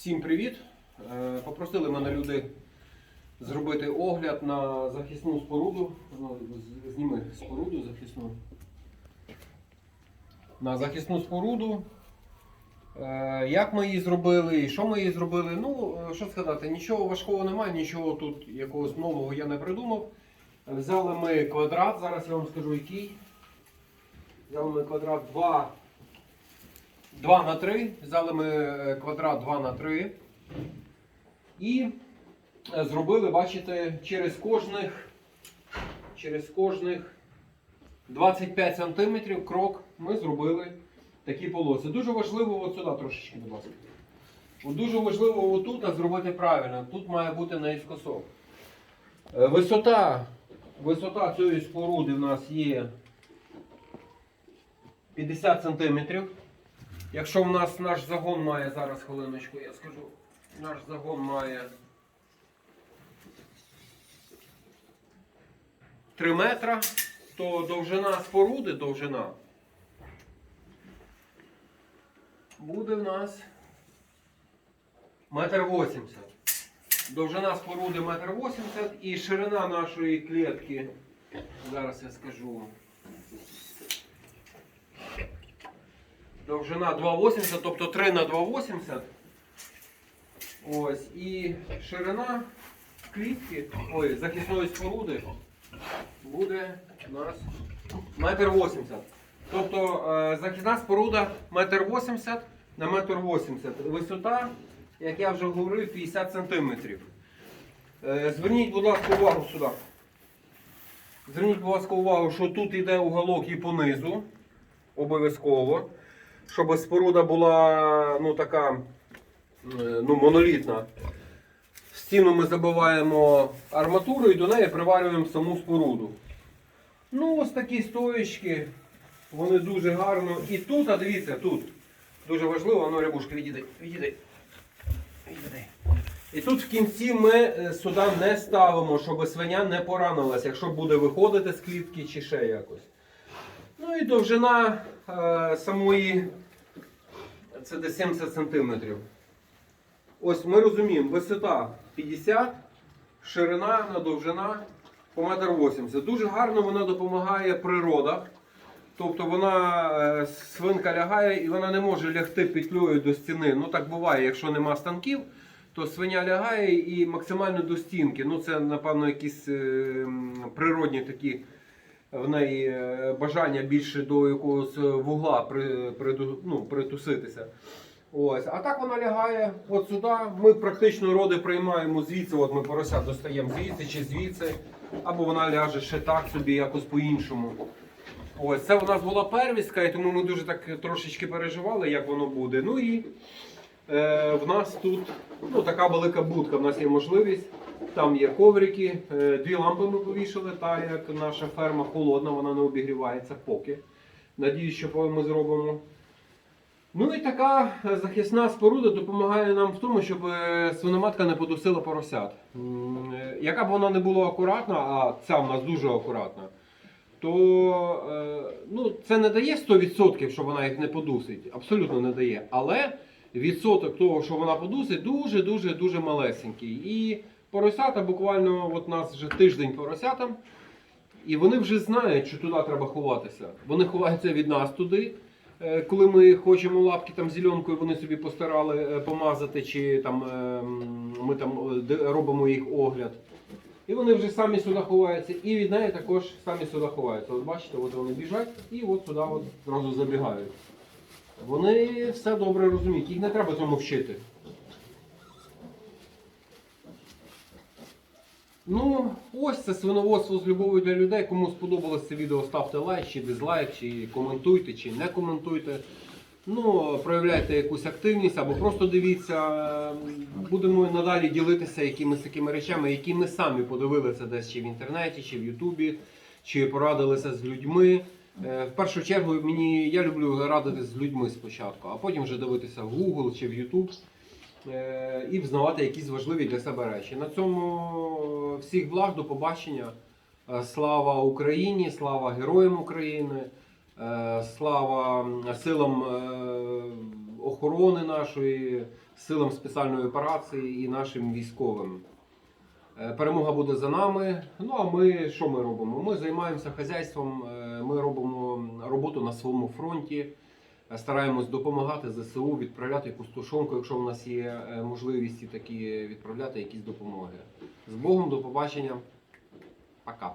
Всім привіт! Е, Попросили мене люди зробити огляд на захисну споруду. Ну, Зніми споруду захисну. На захисну споруду. Е, Як ми її зробили і що ми її зробили? Ну, е, що сказати, нічого важкого немає, нічого тут якогось нового я не придумав. Взяли ми квадрат, зараз я вам скажу який. Взяли ми квадрат 2 2 на 3. Взяли ми е, квадрат 2 на 3. І е, зробили, бачите, через кожних, через кожних 25 см крок ми зробили такі полоси. Дуже важливо от сюди трошечки, будь ласка. От Дуже важливо отут зробити правильно. Тут має бути наїскосок. Е, Висота, висота цієї споруди в нас є 50 см. Якщо в нас наш загон має, зараз хвилиночку, я скажу, наш загон має 3 метра, то довжина споруди, довжина буде в нас метр 80. Довжина споруди метр 80 і ширина нашої клітки, зараз я скажу. Довжина 2,80, тобто 3 на 2,80. Ось. І ширина клітки, ой, захисної споруди буде у нас метр 80. Тобто е, захисна споруда метр 80 на метр 80. Висота, як я вже говорив, 50 сантиметрів. Е, Зверніть, будь ласка, увагу сюди. Зверніть, будь ласка, увагу, що тут йде уголок і понизу. Обов'язково. Щоб споруда була ну, така е, ну, монолітна. Стіну ми забиваємо арматуру і до неї приварюємо саму споруду. Ну, ось такі стоїчки. Вони дуже гарно. І тут, а дивіться, тут. Дуже важливо, ну рябушка, відійди, відійди. І тут в кінці ми е, сюди не ставимо, щоб свиня не поранилась, якщо буде виходити з клітки чи ще якось. Ну і довжина е, самої це десь 70 см. Ось ми розуміємо, висота 50, ширина на довжина по 1,80 м. Дуже гарно вона допомагає при родах. Тобто вона е, свинка лягає і вона не може лягти петлею до стіни. Ну так буває, якщо нема станків, то свиня лягає і максимально до стінки. Ну це, напевно, якісь е, природні такі в неї е, бажання більше до якогось вугла при, приду- ну, притуситися. Ось. А так вона лягає от сюди. Ми практично роди приймаємо звідси, от ми порося достаємо звідси чи звідси, або вона ляже ще так собі, якось по-іншому. Ось, це у нас була первістка, і тому ми дуже так трошечки переживали, як воно буде. Ну і е, в нас тут ну, така велика будка, в нас є можливість. Там є коврики, е, дві лампи ми повішали, так як наша ферма холодна, вона не обігрівається поки. Надіюсь, що ми зробимо. Ну і така е, захисна споруда допомагає нам в тому, щоб е, свиноматка не подусила поросят. Яка б вона не була акуратна, а ця в нас дуже акуратна, то ну, це не дає 100%, що вона їх не подусить. Абсолютно не дає. Але відсоток того, що вона подусить, дуже-дуже дуже малесенький. І поросята буквально от нас вже тиждень поросятам. І вони вже знають, що туди треба ховатися. Вони ховаються від нас туди. Е, Коли ми хочемо лапки там зеленкою, вони собі постарали е, помазати, чи там е, ми там робимо їх огляд. І вони вже самі сюди ховаються, і від неї також самі сюди ховаються. От бачите, от вони біжать і от сюди от зразу забігають. Вони все добре розуміють, їх не треба цьому вчити. Ну, ось це свиноводство з любов'ю для людей. Кому сподобалось це відео, ставте лайк, чи дизлайк, чи коментуйте, чи не коментуйте. Ну, проявляйте якусь активність або просто дивіться. Будемо надалі ділитися якимись такими речами, які ми самі подивилися десь чи в інтернеті, чи в Ютубі, чи порадилися з людьми. Е, В першу чергу мені я люблю радитися з людьми спочатку, а потім вже дивитися в Google чи в YouTube і взнавати якісь важливі для себе речі. На цьому всіх благ, до побачення. Е, Слава Україні, слава героям України, е, слава силам е, охорони нашої, силам спеціальної операції і нашим військовим. Е, Перемога буде за нами. Ну а ми що ми робимо? Ми займаємося хазяйством, е, ми робимо роботу на своєму фронті, е, стараємось допомагати ЗСУ, відправляти якусь тушонку, якщо в нас є е, можливість такі відправляти якісь допомоги. З Богом, до побачення. Пока.